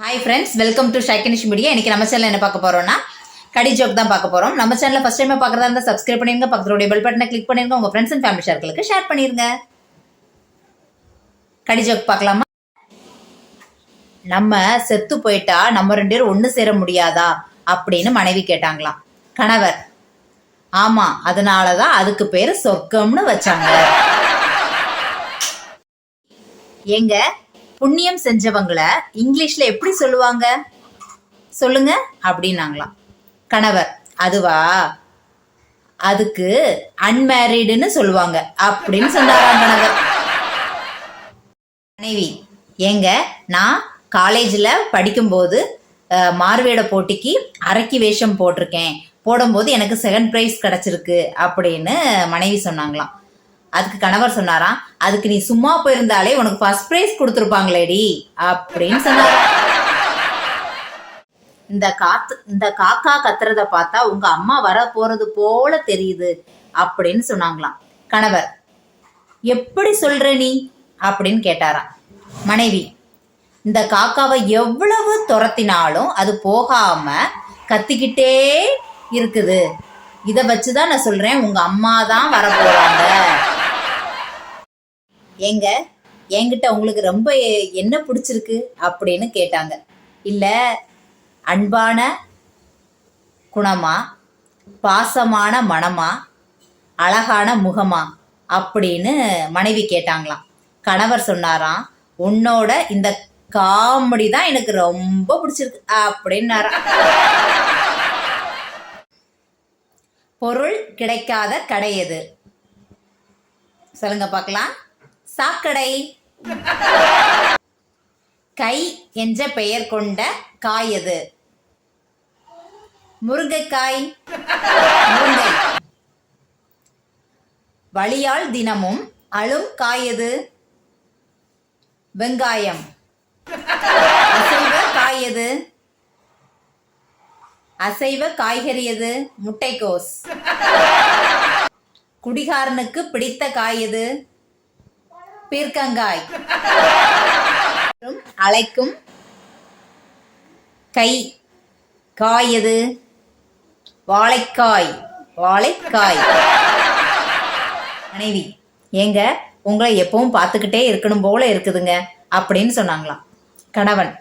Hi friends welcome to ஷாக்கினிஷ் media இன்னைக்கு நம்ம சேனல் என்ன பார்க்க போறோம்னா கடி ஜோக் தான் பார்க்க போறோம். நம்ம சேனல் ஃபர்ஸ்ட் டைம் பார்க்கறதா இருந்தா சப்ஸ்கிரைப் பண்ணிருங்க பக்கத்துடைய பெல் பட்டனை கிளிக் பண்ணிருங்க உங்க ஃப்ரெண்ட்ஸ் அண்ட் ஃபேமிலி சர்க்கிளுக்கு ஷேர் பண்ணிருங்க. கடி ஜோக் பார்க்கலாமா? நம்ம செத்து போயிட்டா நம்ம ரெண்டு பேரும் ஒன்று சேர முடியாதா? அப்படின்னு மனைவி கேட்டாங்களாம். கணவர் ஆமா அதனால தான் அதுக்கு பேரு சொர்க்கம்னு வச்சாங்க. ஏங்க புண்ணியம் செஞ்சவங்கள இங்கிலீஷ்ல எப்படி சொல்லுவாங்க? சொல்லுங்க அப்படின்னாங்களாம். கணவர் அதுவா? அதுக்கு அன்மேரிடுன்னு சொல்லுவாங்க அப்படின்னு சொன்னாராம் கணவர். மனைவி ஏங்க நான் காலேஜில் படிக்கும்போது மார்வேட போட்டிக்கு அரைக்கி வேஷம் போட்டிருக்கேன். போடும்போது எனக்கு செகண்ட் ப்ரைஸ் கிடச்சிருக்கு அப்படின்னு மனைவி சொன்னாங்களாம். அதுக்கு கணவர் சொன்னாராம் அதுக்கு நீ சும்மா போயிருந்தாலே உனக்கு ஃபர்ஸ்ட் ப்ரைஸ் கொடுத்துருப்பாங்களேடி அப்படின்னு சொன்னாராம் இந்த காத்து இந்த காக்கா கத்துறத பார்த்தா உங்க அம்மா வர போறது போல தெரியுது அப்படின்னு சொன்னாங்களாம். கணவர் எப்படி சொல்ற நீ? அப்படின்னு கேட்டாராம். மனைவி இந்த காக்காவை எவ்வளவு துரத்தினாலும் அது போகாம கத்திக்கிட்டே இருக்குது. இதை வச்சுதான் நான் சொல்றேன் உங்க அம்மா தான் வர போறாங்க. ஏங்க என்கிட்ட உங்களுக்கு ரொம்ப என்ன பிடிச்சிருக்கு அப்படின்னு கேட்டாங்க. இல்லை அன்பான குணமா பாசமான மனமா அழகான முகமா அப்படின்னு மனைவி கேட்டாங்களாம். கணவர் சொன்னாராம் உன்னோட இந்த காமெடி தான் எனக்கு ரொம்ப பிடிச்சிருக்கு அப்படின்னாராம். பொருள் கிடைக்காத கடை எது? சொல்லுங்க பார்க்கலாம். சாக்கடை. கை என்ற பெயர் கொண்ட காய் எது? முருங்கைக்காய். முருங்கை. வழியால் தினமும் அழும் காய் எது? வெங்காயம். அசைவ காய் எது? அசைவ காய்கறி எது? முட்டைக்கோஸ். குடிகாரனுக்கு பிடித்த காய் எது? பீர்க்கங்காய். மற்றும் அழைக்கும் கை. காய் எது? வாழைக்காய். வாழைக்காய். மனைவி ஏங்க உங்களை எப்பவும் பார்த்துக்கிட்டே இருக்கணும் போல இருக்குதுங்க அப்படின்னு சொன்னாங்களாம். கணவன்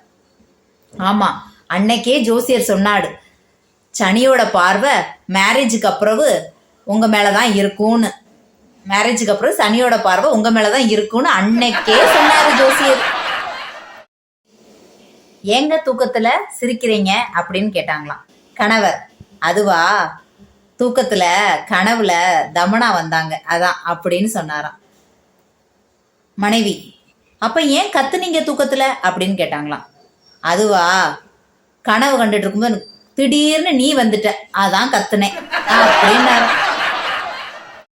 ஆமா அன்னைக்கே ஜோசியர் சொன்னாடு சனியோட பார்வை மேரேஜுக்கு அப்புறவு உங்க மேலதான் இருக்கும்னு. மேரேஜுக்கு அப்புறம் சனியோட பார்வை உங்க மேலதான் இருக்கும்னு அன்னைக்கே சொன்னாரு ஜோசியர். ஏங்க தூக்கத்துல சிரிக்கிறீங்க அப்படின்னு கேட்டாங்களாம். கணவர் அதுவா? தூக்கத்துல கனவுல தமனா வந்தாங்க. அதான் அப்படின்னு சொன்னாராம். மனைவி அப்ப ஏன் கத்துனீங்க தூக்கத்துல அப்படின்னு கேட்டாங்களாம். அதுவா? கனவு கண்டுட்டு இருக்கும்போது திடீர்னு நீ வந்துட்ட. அதான் கத்துனேன். அப்படின்னாராம்.